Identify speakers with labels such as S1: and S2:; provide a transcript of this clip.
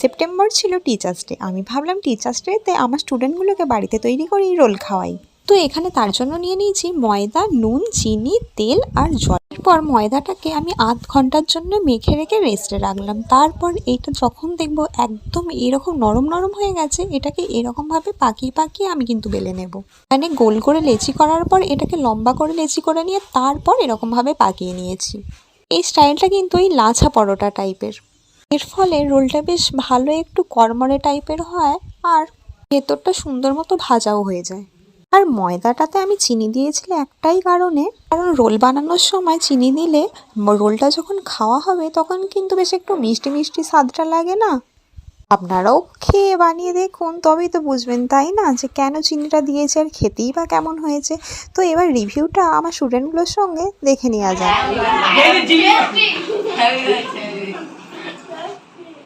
S1: September ছিল teachers day আমি ভাবলাম টিচার্স ডেতে আমার স্টুডেন্টগুলোকে বাড়িতে তৈরি করেই রোল খাওয়াই। তো এখানে তার জন্য নিয়ে নিয়েছি ময়দা, নুন, চিনি, তেল আর জল। এরপর ময়দাটাকে আমি আধ ঘণ্টার জন্য মেখে রেখে রেস্টে রাখলাম। তারপর এইটা যখন দেখব একদম এরকম নরম নরম হয়ে গেছে, এটাকে এরকমভাবে পাকিয়ে পাকিয়ে আমি কিন্তু বেলে নেব। মানে গোল করে লেচি করার পর এটাকে লম্বা করে লেচি করে নিয়ে তারপর এরকমভাবে পাকিয়ে নিয়েছি। এই স্টাইলটা কিন্তু এই লাছা পরোটা টাইপের এর ফলে রোলটা বেশ ভালো একটু কড়মড়ে টাইপের হয় আর ভেতরটা সুন্দর মতো ভাজাও হয়ে যায় আর ময়দাটাতে আমি চিনি দিয়েছিলাম একটাই কারণে কারণ রোল বানানোর সময় চিনি দিলে রোলটা যখন খাওয়া হবে তখন কিন্তু বেশ একটু মিষ্টি মিষ্টি স্বাদটা লাগে না আপনারাও খেয়ে বানিয়ে দেখুন তবেই তো বুঝবেন তাই না যে কেন চিনিটা দিয়েছে আর খেতেই বা কেমন হয়েছে তো এবার রিভিউটা আমার স্টুডেন্টগুলোর সঙ্গে দেখে নেওয়া
S2: Tasty.